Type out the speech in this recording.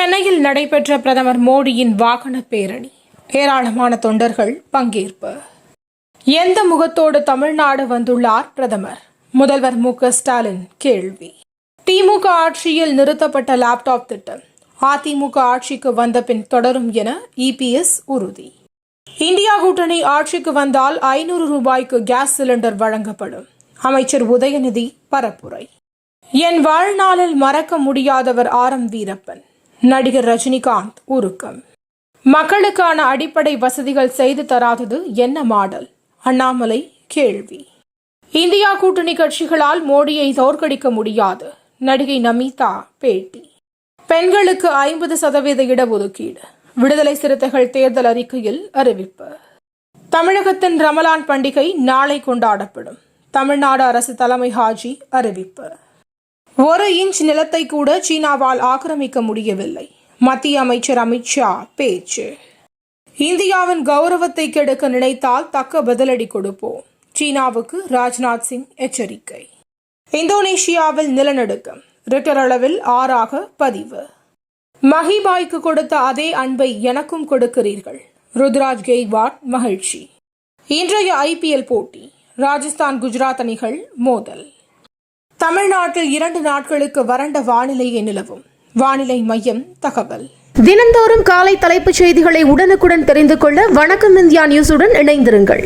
சென்னையில் நடைபெற்ற பிரதமர் மோடியின் வாகன பேரணி. ஏராளமான தொண்டர்கள் பங்கேற்பு. எந்த முகத்தோடு தமிழ்நாடு வந்துள்ளார் பிரதமர்? முதல்வர் மு ஸ்டாலின் கேள்வி. திமுக ஆட்சியில் நிறுத்தப்பட்ட லேப்டாப் திட்டம். அதிமுக ஆட்சிக்கு வந்த பின் தொடரும் என இபிஎஸ் உறுதி. இந்தியா கூட்டணி ஆட்சிக்கு வந்தால் ஐநூறு ரூபாய்க்கு கேஸ் சிலிண்டர் வழங்கப்படும். அமைச்சர் உதயநிதி பரப்புரை. என் வாழ்நாளில் மறக்க முடியாதவர் ஆர் எம் வீரப்பன். நடிகர் ரஜினிகாந்த் உருக்கம். மக்களுக்கான அடிப்படை வசதிகள் செய்து தராதது என்ன மாடல்? அண்ணாமலை கேள்வி. இந்தியா கூட்டணி கட்சிகளால் மோடியை தோற்கடிக்க முடியாது. நடிகை நமிதா பேட்டி. பெண்களுக்கு ஐம்பது சதவீத இடஒதுக்கீடு. விடுதலை சிறுத்தைகள் தேர்தல் அறிக்கையில் அறிவிப்பு. தமிழகத்தின் ரமலான் பண்டிகை நாளை கொண்டாடப்படும். தமிழ்நாடு அரசு தலைமை ஹாஜி அறிவிப்பு. ஒரு இன்ச் நிலத்தை கூட சீனாவால் ஆக்கிரமிக்க முடியவில்லை. மத்திய அமைச்சர் அமித்ஷா பேச்சு. இந்தியாவின் கௌரவத்தை கெடுக்க நினைத்தால் தக்க பதிலடி கொடுப்போம். சீனாவுக்கு ராஜ்நாத் சிங் எச்சரிக்கை. இந்தோனேஷியாவில் நிலநடுக்கம். ரிட்டர் அளவில் ஆறாக பதிவு. மஹிபாய்க்கு கொடுத்த அதே அன்பை எனக்கும் கொடுக்கிறீர்கள். ருத்ராஜ் கெய்வாட் மகிழ்ச்சி. இன்றைய ஐபிஎல் போட்டி. ராஜஸ்தான் குஜராத் அணிகள் மோதல். தமிழ்நாட்டில் இரண்டு நாட்களுக்கு வறண்ட வானிலையே நிலவும். வானிலை மையம் தகவல். தினந்தோறும் காலை தலைப்புச் செய்திகளை உடனுக்குடன் தெரிந்து கொள்ள வணக்கம் இந்தியா நியூஸுடன் இணைந்திருங்கள்.